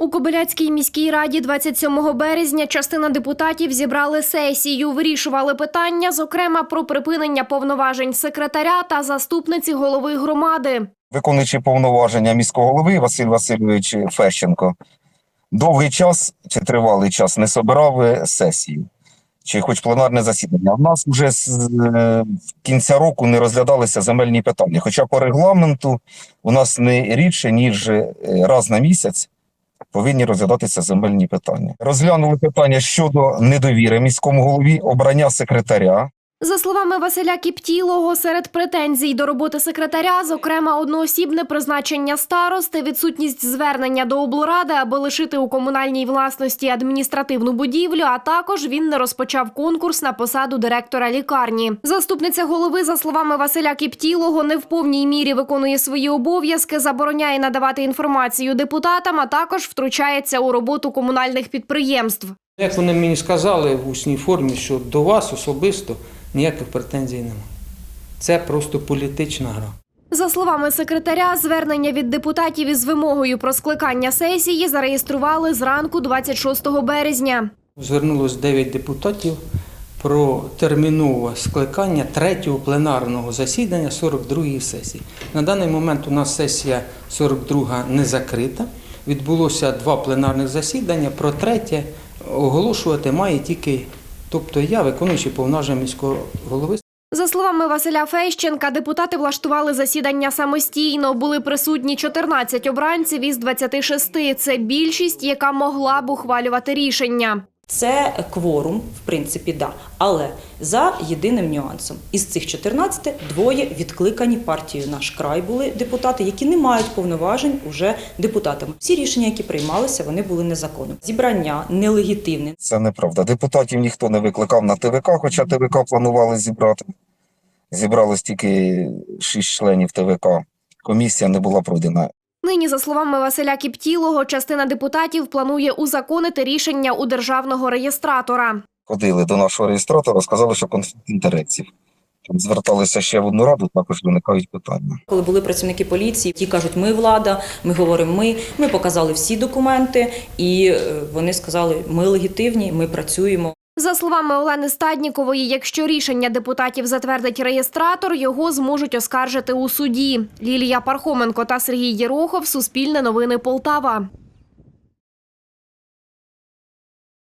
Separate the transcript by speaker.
Speaker 1: У Кобиляцькій міській раді 27 березня частина депутатів зібрали сесію, вирішували питання, зокрема про припинення повноважень секретаря та заступниці голови громади.
Speaker 2: виконуючи повноваження міського голови Василь Васильович Фещенко, довгий час чи тривалий час не собирав е, сесію, чи хоч пленарне засідання. У нас вже з е, кінця року не розглядалися земельні питання. Хоча по регламенту у нас не рідше, ніж е, раз на місяць повинні розглядатися земельні питання. Розглянули питання щодо недовіри міському голові, обрання секретаря.
Speaker 1: За словами Василя Кіптілого, серед претензій до роботи секретаря, зокрема, одноосібне призначення старости, відсутність звернення до облради, аби лишити у комунальній власності адміністративну будівлю. А також він не розпочав конкурс на посаду директора лікарні. Заступниця голови, за словами Василя Кіптілого, не в повній мірі виконує свої обов'язки, забороняє надавати інформацію депутатам, а також втручається у роботу комунальних підприємств.
Speaker 3: Як вони мені сказали в усній формі, що до вас особисто ніяких претензій немає. Це просто політична гра.
Speaker 1: За словами секретаря, звернення від депутатів із вимогою про скликання сесії зареєстрували зранку 26 березня.
Speaker 3: Звернулось 9 депутатів про термінове скликання третього пленарного засідання 42-ї сесії. На даний момент у нас сесія 42 не закрита. Відбулося два пленарних засідання. Про третє оголошувати має тільки, тобто я, виконуючий повноваження міського голови.
Speaker 1: За словами Василя Фещенка, депутати влаштували засідання самостійно. Були присутні 14 обранців із 26. Це більшість, яка могла б ухвалювати рішення.
Speaker 4: Це кворум, в принципі, да. Але за єдиним нюансом. Із цих 14 двоє відкликані партією наш край були депутати, які не мають повноважень уже депутатами. Всі рішення, які приймалися, вони були незаконними. Зібрання нелегітимне.
Speaker 2: Це неправда. Депутатів ніхто не викликав на ТВК, хоча ТВК планували зібрати. Зібралось тільки шість членів ТВК. Комісія не була пройдена.
Speaker 1: Нині, за словами Василя Кіптілого, частина депутатів планує узаконити рішення у державного реєстратора.
Speaker 2: Ходили до нашого реєстратора, сказали, що конфлікт інтересів. Там зверталися ще в одну раду, також виникають питання.
Speaker 4: Коли були працівники поліції, ті кажуть, ми влада, ми говоримо ми. Ми показали всі документи, і е, вони сказали, ми легітимні, ми працюємо.
Speaker 1: За словами Олени Стаднікової, якщо рішення депутатів затвердить реєстратор, його зможуть оскаржити у суді. Лілія Пархоменко та Сергій Єрохов. Суспільне новини Полтава.